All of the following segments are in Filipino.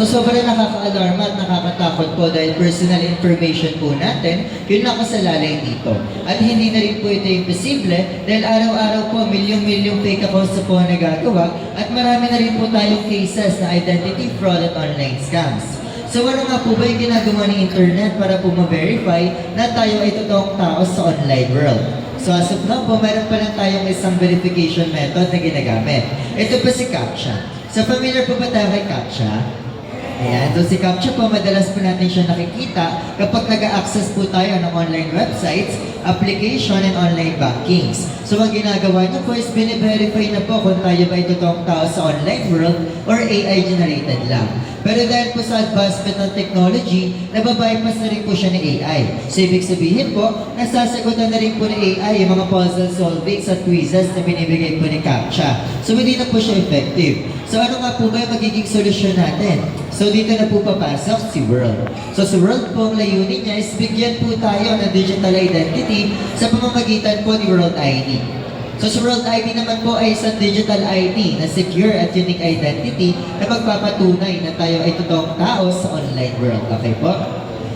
So sobrang nakaka-alarma at nakakatakot po dahil personal information po natin, yun nakasalalay dito. At hindi na rin po ito imposible dahil araw-araw po milyong-milyong fake accounts na po nagagawa at marami na rin po tayong cases na identity fraud at online scams. So ano nga po ba yung ginagawa ng internet para po ma-verify na tayo ay totoong tao sa online world? So as of now po, meron pa lang tayong isang verification method na ginagamit. Ito po si CAPTCHA. So familiar po ba tayo kay CAPTCHA? Ayan, so si CAPTCHA po, madalas po natin siya nakikita kapag nag-access po tayo ng online websites, application, and online bankings. So ang ginagawa niyo po is bine-verify na po kung tayo ba ay totoong tao sa online world or AI generated lang. Pero dahil po sa advancement ng technology, nababypass na rin po siya ng AI. So ibig sabihin po, nasasagutan na rin po ng AI yung mga puzzle solvings at quizzes na binibigay po ni CAPTCHA. So hindi na po siya effective. So ano nga po ba yung magiging solusyon natin? So dito na po papasok si World. So sa World po, ang layunin niya is bigyan po tayo ng digital identity sa pamamagitan po ni World ID. So sa World ID naman po ay isang digital ID na secure at unique identity na magpapatunay na tayo ay totoong tao sa online world. Okay po?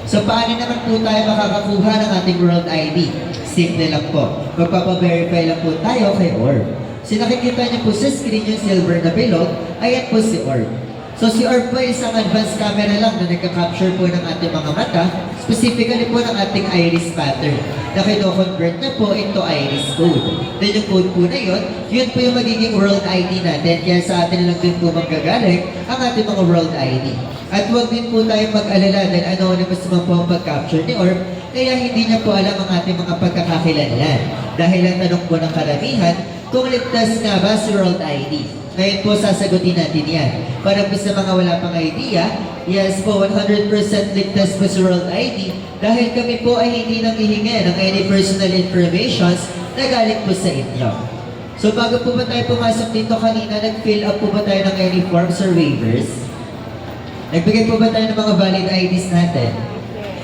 So paano naman po tayo makakakuha ng ating World ID? Simple lang po. Magpapaverify lang po tayo kay Orb. So nakikita niyo po sa screen yung silver na bilog, ayan po si Orb. So Orb po ay isang advanced camera lang na nagka-capture po ng ating mga mata, specifically po ng ating iris pattern, na kino-convert na po into iris code. Then yung code po na yun, yun po yung magiging world ID natin, kaya sa atin lang din po manggagaling ang ating mga world ID. At huwag din po tayo mag-alala dahil anonymous naman po ang pag-capture ni Orb, kaya hindi niya po alam ang ating mga pagkakakilanlan. Dahil ang tanong po ng karamihan, kung ligtas nga ba si World ID? Ngayon po sasagutin natin yan. Para po sa mga wala pang idea, yes po, 100% ligtas po si World ID dahil kami po ay hindi nanghihingi ng any personal informations na galing po sa inyo. So bago po ba tayo pumasok dito kanina, nag-fill up po ba tayo ng any forms or waivers? Nagbigay po ba tayo ng mga valid IDs natin?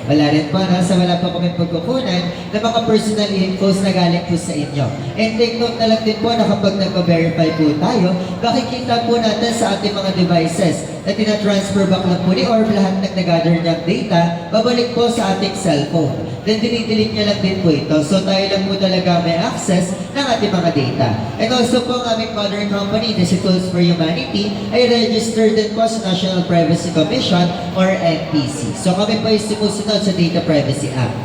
Wala rin po, no? So wala pa kami pagkukunan ng mga personal infos na galing po sa inyo. And take note na lang din po na kapag nagpa-verify po tayo, makikita po natin sa ating mga devices na tina-transfer back lang po ni Orb lahat ng nag-gather niyang data, babalik po sa ating cellphone. Then dinidelete niya lang din po ito. So tayo lang po talaga may access ng ating mga data. And also po ang aming mother company, the Tools for Humanity, ay registered din po sa National Privacy Commission or NPC. So kami po ay sumusunod sa Data Privacy Act.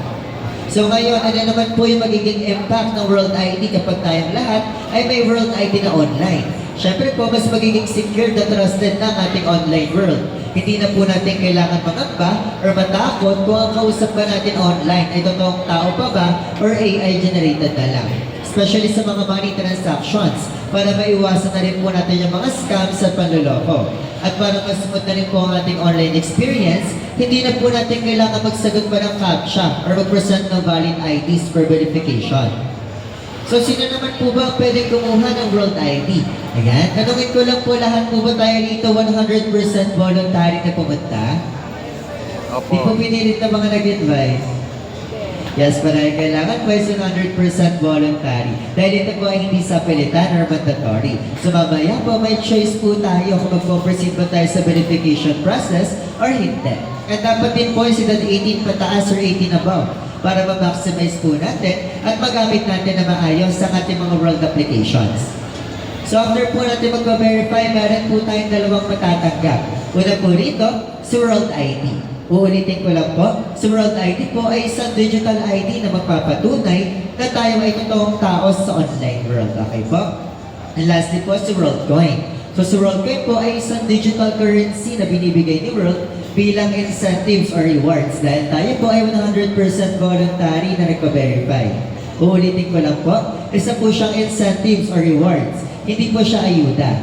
So ngayon, ano naman po yung magiging impact ng World ID kapag tayong lahat ay may World ID na online? Siyempre po, mas magiging secure at trusted na ang ating online world. Hindi na po natin kailangan mangamba or matakot kung ang kausap ba natin online ay totoong tao pa ba or AI generated na lang. Especially sa mga money transactions para maiwasan na rin po natin yung mga scams at panluloko. At para mas smooth na rin po ang ating online experience, hindi na po natin kailangan magsagot pa ng CAPTCHA or mag-present ng valid IDs for verification. So, sino naman po ba ang pwedeng kumuha ng World ID? Ayan, tanungin ko lang po lahat po ba tayo dito 100% voluntary na pumunta? Di po Opo. pinilit na mga nag-advise. Yes, ay kailangan po is 100% voluntary. Dahil ito po ay hindi sa pilitan or mandatory. So mamaya po may choice po tayo kung magpo-proceed ba tayo sa verification process or hindi. At dapat din po is edad 18 pataas or 18 above para ma-maximize po natin at magamit natin na maayos sa ating mga world applications. So after po natin magpa-verify, meron po tayong dalawang matatanggap. Una po rito, si World ID. Uulitin ko lang po, si World ID po ay isang digital ID na magpapatunay na tayo ay totoong tao sa online world. Okay po? And lastly po, si World Coin. So si World Coin po ay isang digital currency na binibigay ni World bilang incentives or rewards dahil tayo po ay 100% voluntary na nagpa-verify. Uulitin ko lang po, isa po siyang incentives or rewards. Hindi po siya ayuda.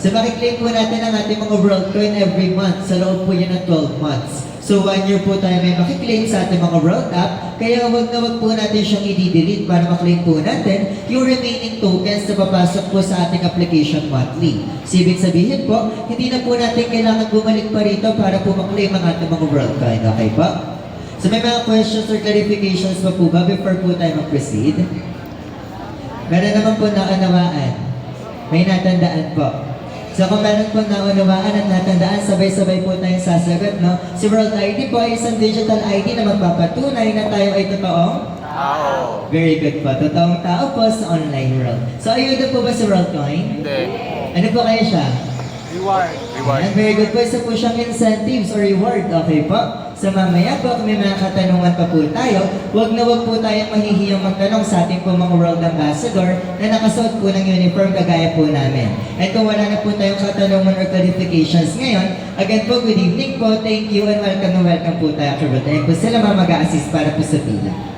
So makiklaim po natin ang ating mga World Coin every month sa loob po yan ng 12 months. So one year po tayo may makiklaim sa ating mga World App, kaya wag na wag po natin siyang i-delete para maklaim po natin yung remaining tokens na papasok po sa ating application monthly. So ibig sabihin po, hindi na po natin kailangan bumalik pa rito para po maklaim ang ating mga World Coin. Okay po? So may mga questions or clarifications pa po ba before po tayo mag-proceed? Meron naman po nakanawaan. May natandaan po. So kung meron po naunawaan at natandaan, sabay-sabay po tayong sasagot, no? Si World ID po ay isang digital ID na magpapatunay na tayo ay totoong Tao. Very good po. Totoong tao po sa online world. So, ayuda po ba si WorldCoin? Hindi. Ano po kaya siya? Reward. Reward. And very good po. Isa po siyang incentives or reward. Okay po? So, mamaya po, may mga katanungan pa po tayo, huwag na huwag po tayong mahihiyang magtanong sa ating po mga world ambassador na nakasuot po ng uniform kagaya po namin. At kung wala na po tayong katanungan or clarifications ngayon, again po, good evening po. Thank you and welcome na welcome po tayo. Kaya po sila mga mag-a-assist para po sa pila.